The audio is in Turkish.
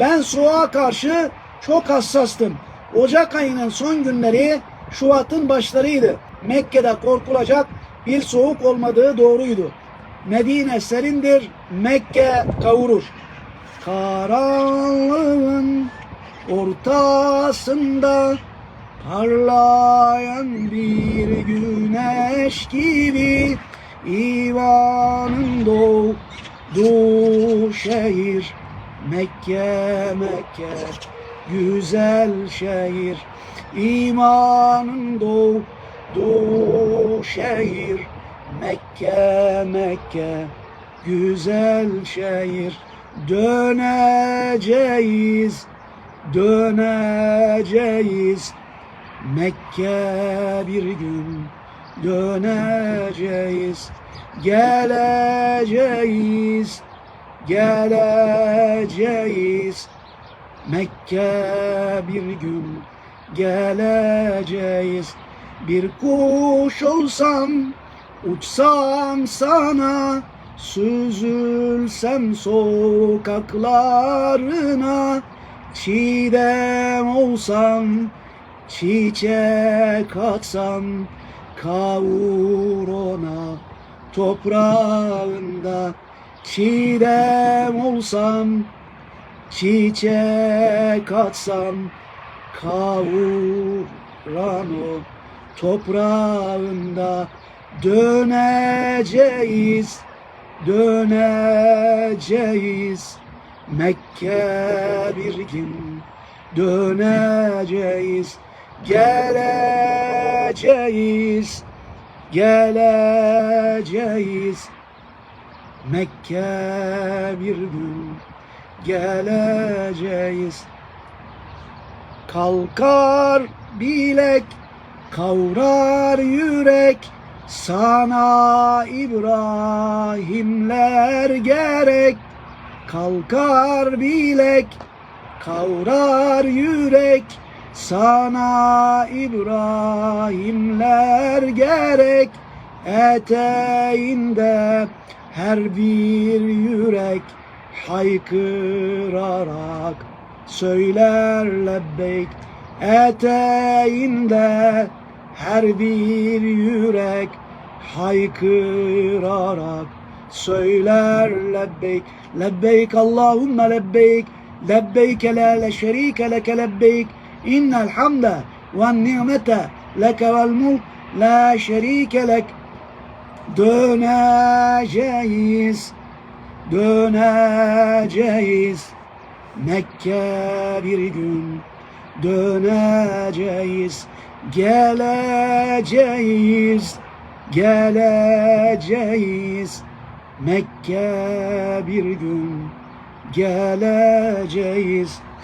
Ben soğuğa karşı çok hassastım. Ocak ayının son günleri Şubat'ın başlarıydı. Mekke'de korkulacak bir soğuk olmadığı doğruydu. Medine serindir, Mekke kavurur. Karanlığın ortasında parlayan bir güneş gibi İvanın doğduğu şehir Mekke Mekke güzel şehir. İmanın doğduğu şehir. Mekke Mekke güzel şehir. Döneceğiz döneceğiz. Mekke bir gün döneceğiz. Geleceğiz geleceğiz. Mekke bir gün geleceğiz. Bir kuş olsam uçsam sana süzülsem sokaklarına çiğdem olsam çiçek atsam kavur ona toprağında çiğdem olsam çiçek atsam kavuran o toprağında döneceğiz döneceğiz. Mekke bir gün döneceğiz geleceğiz geleceğiz Mekke bir gün geleceğiz. Kalkar bilek kavrar yürek sana İbrahimler gerek. Kalkar bilek kavrar yürek sana İbrahimler gerek. Eteğinde her bir yürek haykırarak söyler lebbeyk. Eteğinde her bir yürek haykırarak söyler lebbeyk. Lebbeyk Allahümme lebbeyk. Lebbeyke la şerike leke lebbeyk. İnnel hamde ve nimete leke vel mulk. La şerike lek döneceğiz döneceğiz. Mekke bir gün döneceğiz. Geleceğiz geleceğiz. Mekke bir gün geleceğiz